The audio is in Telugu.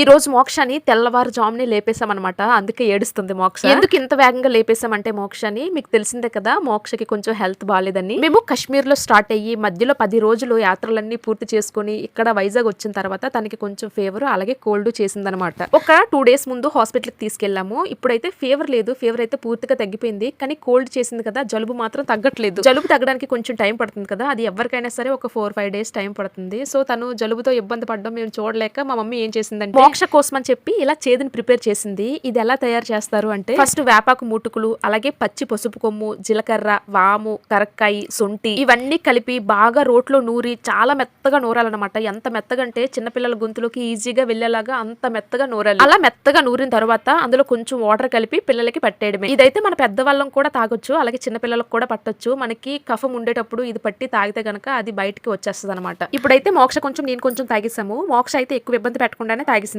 ఈ రోజు మోక్షని తెల్లవారుజామునే లేపేశామన్నమాట. అందుకే ఏడుస్తుంది మోక్ష. ఎందుకు ఇంత వేగంగా లేపేశామంటే మోక్షని మీకు తెలిసిందే కదా మోక్షకి కొంచెం హెల్త్ బాగాలేదని మేము కాశ్మీర్లో స్టార్ట్ అయ్యి మధ్యలో పది రోజులు యాత్రలన్నీ పూర్తి చేసుకుని ఇక్కడ వైజాగ్ వచ్చిన తర్వాత తనకి కొంచెం ఫీవర్ అలాగే కోల్డ్ చేసిందనమాట ఒక టూ డేస్ ముందు హాస్పిటల్కి తీసుకెళ్ళాము. ఇప్పుడైతే ఫీవర్ లేదు ఫీవర్ అయితే పూర్తిగా తగ్గిపోయింది. కానీ కోల్డ్ చేసింది కదా జలుబు మాత్రం తగ్గట్లేదు. జలుబు తగ్గడానికి కొంచెం టైం పడుతుంది కదా అది ఎవరికైనా సరే ఒక ఫోర్ ఫైవ్ డేస్ టైం పడుతుంది. సో తను జలుబుతో ఇబ్బంది పడడం మేము చూడలేక మా మమ్మీ ఏం చేసిందంటే మోక్ష కోసం అని చెప్పి ఇలా చేదుని ప్రిపేర్ చేసింది. ఇది ఎలా తయారు చేస్తారు అంటే ఫస్ట్ వేపాకు ముటుకులు అలాగే పచ్చి పసుపు కొమ్ము జీలకర్ర వాము కరక్కాయి సొంటి ఇవన్నీ కలిపి బాగా రోట్లో నూరి చాలా మెత్తగా నూరాలన్నమాట. ఎంత మెత్తగా అంటే చిన్నపిల్లల గొంతులోకి ఈజీగా వెళ్ళేలాగా అంత మెత్తగా నూరాలి. అలా మెత్తగా నూరిన తర్వాత అందులో కొంచెం వాటర్ కలిపి పిల్లలకి పట్టేయడమే. ఇదైతే మన పెద్దవాళ్ళం కూడా తాగొచ్చు అలాగే చిన్నపిల్లలకు కూడా పట్టొచ్చు. మనకి కఫం ఉండేటప్పుడు ఇది పట్టి తాగితే గనక అది బయటికి వచ్చేస్తుంది అనమాట ఇప్పుడైతే మోక్ష కొంచెం నేను కొంచెం తాగేసాము మోక్ష అయితే ఎక్కువ ఇబ్బంది పెట్టకుండానే తాగేసింది.